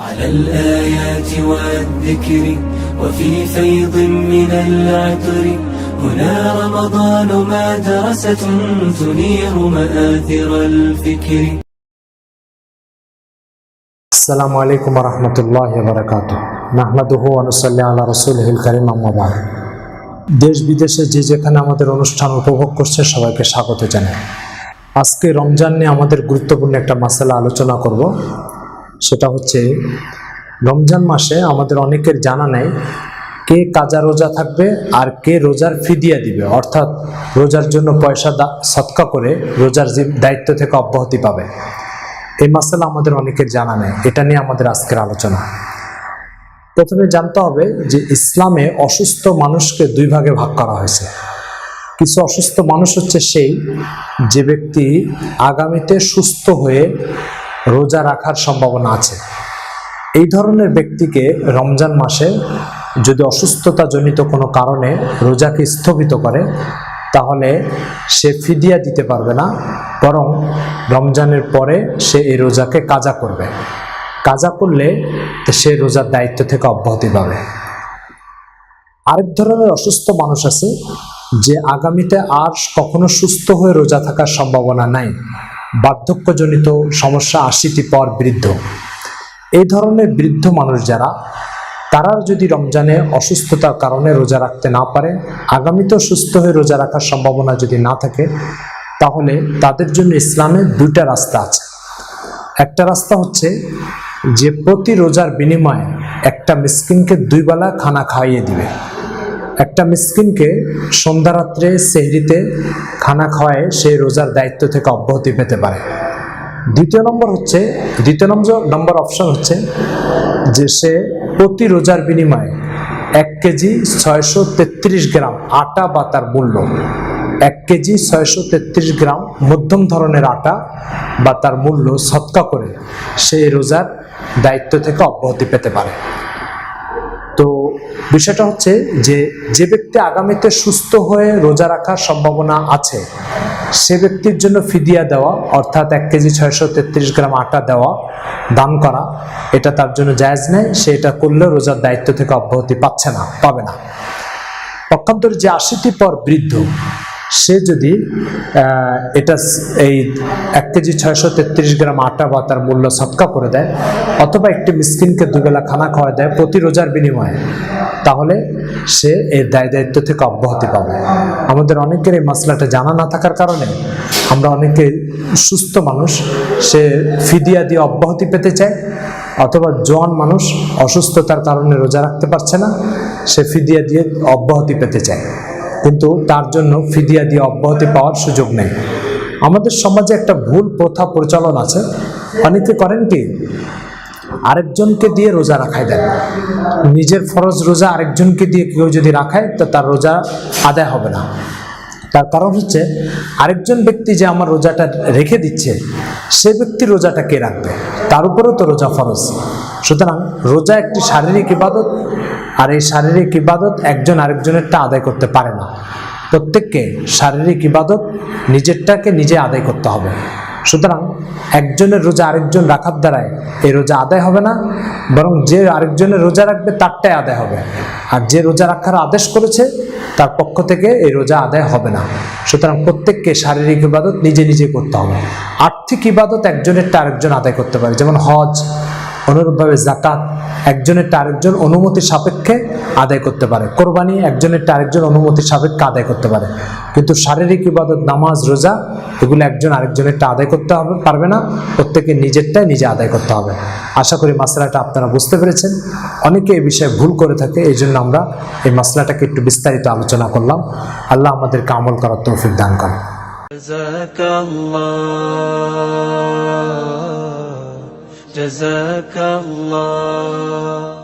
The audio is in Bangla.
على الآيات والذكر وفي فيض من العطر هنا رمضان مدرسة تنير مآثر الفكر আসসালামু আলাইকুম রহমতুল্লাহ বরকাত নাহমাদুহু অনুসল্লি আল্লাহ রসুলহিল করিম আম্মাবাদ দেশ বিদেশে যে যেখানে আমাদের অনুষ্ঠান উপভোগ করছে সবাইকে স্বাগত জানাই আজকে রমজান নিয়ে আমাদের গুরুত্বপূর্ণ একটা মাসালা আলোচনা করব সেটা হচ্ছে রমজান মাসে আমাদের অনেকের জানা নেই কে কাজা রোজা থাকবে আর কে রোজার ফিদিয়া দিবে। অর্থাৎ রোজার জন্য পয়সা সৎকা করে রোজার দায়িত্ব থেকে অব্যাহতি পাবে। এই মাসালা আমাদের অনেকের জানা নেই। এটা নিয়ে আমাদের আজকের আলোচনা। প্রথমে জানতে হবে যে ইসলামে অসুস্থ মানুষকে দুই ভাগে ভাগ করা হয়েছে। কিছু অসুস্থ মানুষ হচ্ছে সেই যে ব্যক্তি আগামীতে সুস্থ হয়ে রোজা রাখার সম্ভাবনা আছে। এই ধরনের ব্যক্তিকে রমজান মাসে যদি অসুস্থতাজনিত কোনো কারণে রোজাকে স্থগিত করে, তাহলে সে ফিদিয়া দিতে পারবে না, বরং রমজানের পরে সে এই রোজাকে কাজা করবে। কাজা করলে সে রোজার দায়িত্ব থেকে অব্যাহতি পাবে। আরেক ধরনের অসুস্থ মানুষ আছে, যে আগামীতে আর কখনো সুস্থ হয়ে রোজা থাকার সম্ভাবনা নাই। বার্ধক্যজনিত সমস্যা আশিটি পর বৃদ্ধ। এই ধরনের বৃদ্ধ মানুষ যারা তারা যদি রমজানে অসুস্থতার কারণে রোজা রাখতে না পারে, আগামীতেও সুস্থ হয়ে রোজা রাখার সম্ভাবনা যদি না থাকে, তাহলে তাদের জন্য ইসলামে দুইটা রাস্তা আছে। একটা রাস্তা হচ্ছে যে প্রতি রোজার বিনিময়ে একটা মিসকিনকে দুই বেলা খানা খাইয়ে দিবে। একটা মিসকিনকে সন্ধ্যা রাত্রে সেহরিতে খানা খাওয়ায় সে রোজার দায়িত্ব থেকে অব্যাহতি পেতে পারে। দ্বিতীয় নম্বর হচ্ছে, দ্বিতীয় নম্বর নম্বর অপশন হচ্ছে যে সে প্রতি রোজার বিনিময়ে এক কেজি ছয়শো তেত্রিশ গ্রাম আটা বা তার মূল্য, এক কেজি ছয়শো তেত্রিশ গ্রাম মধ্যম ধরনের আটা বা তার মূল্য সৎকা করে সে রোজার দায়িত্ব থেকে অব্যাহতি পেতে পারে। বিষয়টা হচ্ছে যে যে ব্যক্তি আগামীতে সুস্থ হয়ে রোজা রাখার সম্ভাবনা আছে, সে ব্যক্তির জন্য ফিদিয়া দেওয়া, অর্থাৎ এক কেজি ছয়শো তেত্রিশ গ্রাম আটা দেওয়া, দান করা, এটা তার জন্য জায়জ নেয় সে এটা করলে রোজার দায়িত্ব থেকে অব্যাহতি পাচ্ছে না, পাবে না। পক্ষান্তরে যে আশিটি পর বৃদ্ধ সে যদি এটা এই এক কেজি ছয়শো তেত্রিশ গ্রাম আটা বা তার মূল্য সৎকা করে দেয়, অথবা একটি মিসকিনকে দুবেলা খানা খাওয়া দেয় প্রতি রোজার বিনিময়ে, তাহলে সে এর দায় দায়িত্ব থেকে অব্যাহতি পাবে। আমাদের অনেকের এই মশলাটা জানা না থাকার কারণে আমরা অনেকে সুস্থ মানুষ, সে ফিদিয়া দিয়ে অব্যাহতি পেতে চায়, অথবা জোয়ান মানুষ অসুস্থতার কারণে রোজা রাখতে পারছে না, সে ফিদিয়া দিয়ে অব্যাহতি পেতে চায়। কিন্তু তার জন্য ফিদিয়া দিয়ে অব্যাহতি পাওয়ার সুযোগ নেই। আমাদের সমাজে একটা ভুল প্রথা প্রচলন আছে। অনেকে করেন কি? আরেকজনকে দিয়ে রোজা রাখায় দেন। নিজের ফরজ রোজা আরেকজনকে দিয়ে কেউ যদি রাখায়, তো তার রোজা আদায় হবে না। তার কারণ হচ্ছে, আরেকজন ব্যক্তি যে আমার রোজাটা রেখে দিচ্ছে, সে ব্যক্তি রোজাটা কে রাখবে? তার উপরেও তো রোজা ফরজ। সুতরাং রোজা একটি শারীরিক ইবাদত, আর এই শারীরিক ইবাদত একজন আরেকজনেরটা আদায় করতে পারে না। প্রত্যেককে শারীরিক ইবাদত নিজেরটাকে নিজে আদায় করতে হবে। সুতরাং একজনের রোজা আরেকজন রাখার দ্বারায় এই রোজা আদায় হবে না, বরং যে আরেকজনের রোজা রাখবে তারটাই আদায় হবে। আর যে রোজা রাখার আদেশ করেছে, তার পক্ষ থেকে এই রোজা আদায় হবে না। সুতরাং প্রত্যেককে শারীরিক ইবাদত নিজে নিজে করতে হবে। আর্থিক ইবাদত একজনেরটা আরেকজন আদায় করতে পারে, যেমন হজ অনুরূপভাবে জাকাত একজনের আরেকজন অনুমতি সাপেক্ষে আদায় করতে পারে। কোরবানি একজনের আরেকজন অনুমতি সাপেক্ষে আদায় করতে পারে। কিন্তু শারীরিক ইবাদত, নামাজ, রোজা, এগুলো একজন আরেকজনেরটা আদায় করতে হবে, পারবে না। প্রত্যেকে নিজেরটাই নিজে আদায় করতে হবে। আশা করি মাসলাটা আপনারা বুঝতে পেরেছেন। অনেকে এই বিষয়ে ভুল করে থাকে এই জন্য আমরা এই মাসলাটাকে একটু বিস্তারিত আলোচনা করলাম। আল্লাহ আমাদের কামল করার তৌফিক দান করেন। جزاك الله.